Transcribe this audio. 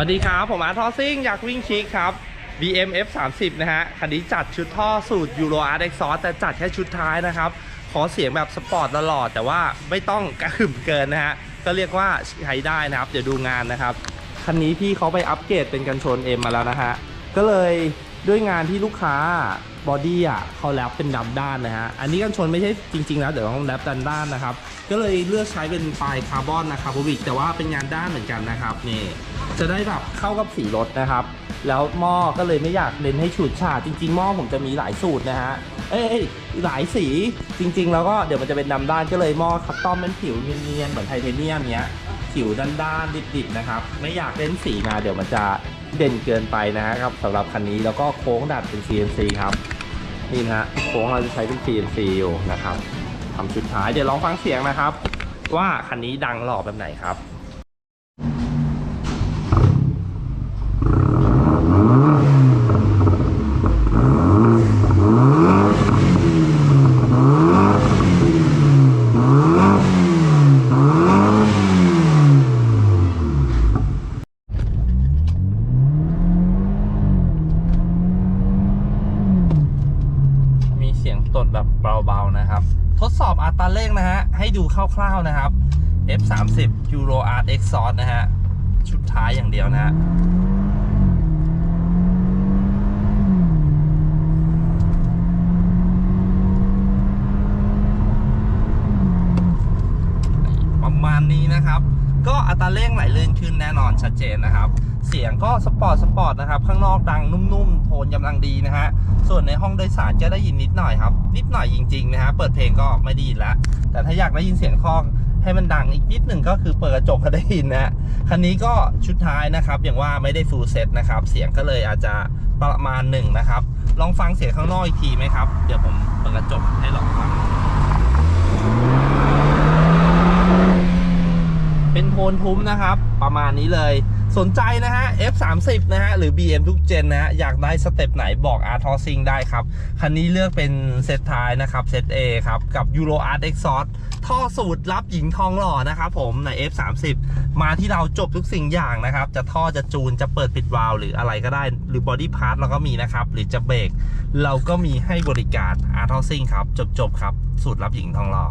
วัสดีครับ ผมอาร์ทอซิ่งอยากวิ่งชิคครับ BM F 3 0นะฮะ คันนี้จัดชุดท่อสูตร Euro Art Exhaust แต่จัดแค่ชุดท้ายนะครับ ขอเสียงแบบสปอร์ตตลอด แต่ว่าไม่ต้องกระหึ่มเกินนะฮะ ก็เรียกว่าใช้ได้นะครับ เดี๋ยวดูงานนะครับ คันนี้พี่เขาไปอัปเกรดเป็นกันชน M มาแล้วนะฮะ ก็เลยด้วยงานที่ลูกค้าบอดี้อะเขาแรปเป็นดำด้านนะฮะ อันนี้กันชนไม่ใช่จริง ๆ แล้วเดี๋ยวต้องแรปดันด้านนะครับ ก็เลยเลือกใช้เป็นปลายคาร์บอนนะครับวิกแต่ว่าเป็นงานด้านเหมือนกันนะครับนี่ จะได้แบบเข้ากับสีรถนะครับ แล้วหม้อก็เลยไม่อยากเน้นให้ฉูดฉาดจริง ๆหม้อผมจะมีหลายสูตรนะฮะเอ้ยหลายสีจริง ๆ แล้วก็เดี๋ยวมันจะเป็นดำด้านก็เลยหม้อคัสตอมเป็นผิวเนียนๆเหมือนไทเทเนียมเนี้ยผิวด้านๆดิบๆนะครับ ไม่อยากเล่นสีมาเดี๋ยวมันจะเด่นเกินไปนะครับสำหรับคันนี้แล้วก็โค้งดัดเป็น CNC ครับนี่นะฮะโค้งเราจะใช้เป็น CNC อยู่นะครับทำชุดท้ายเดี๋ยวลองฟังเสียงนะครับ ว่าคันนี้ดังหล่อแบบไหนครับ แบบเบาๆนะครับ ทดสอบอัตราเร่งนะฮะ ให้ดูคร่าวๆนะครับ F30 Euro Art Exhaust นะฮะ ชุดท้ายอย่างเดียวนะฮะประมาณนี้นะครับ ก็อัตราเร่งไหลลื่นขึ้นน่นอน ชัดเจนนะครับ เสียงก็สปอร์ตสปอร์ตนะครับ ข้างนอกดังนุ่มๆ โทนกำลังดีนะฮะ ส่วนในห้องโดยสารจะได้ยินนิดหน่อยครับ นิดหน่อยจริงๆนะฮะ เปิดเพลงก็ไม่ได้ยินแล้ว แต่ถ้าอยากได้ยินเสียงคลองให้มันดังอีกนิดหนึ่งก็คือเปิดกระจกก็ได้ยินนะฮะคันนี้ก็ชุดท้ายนะครับ อย่างว่าไม่ได้ฟูลเซ็ตนะครับ เสียงก็เลยอาจจะประมาณหนึ่งนะครับ ลองฟังเสียงข้างนอกอีกทีไหมครับ เดี๋ยวผมเปิดกระจกให้ลองฟัง เป็ นทนทุ้มนะครับ ประมาณนี้เลย สนใจนะฮะ F30 นะฮะ หรือ BM ทุกเจนนะฮะ อยากได้สเต็ปไหนบอก Art Housing ได้ครับ คันนี้เลือกเป็นเซตท้ายนะครับ เซต A ครับ กับ Euro Art Exhaust ท่อสูตรรับหญิงทองหล่อนะครับผมใน F30 มาที่เราจบทุกสิ่งอย่างนะครับ จะท่อจะจูนจะเปิดปิดวาล์วหรืออะไรก็ได้ หรือ Body Part เราก็มีนะครับ หรือจะเบรกเราก็มีให้บริการ Art Housing ครับ จบๆครับ สูตรรับหญิงทองหล่อ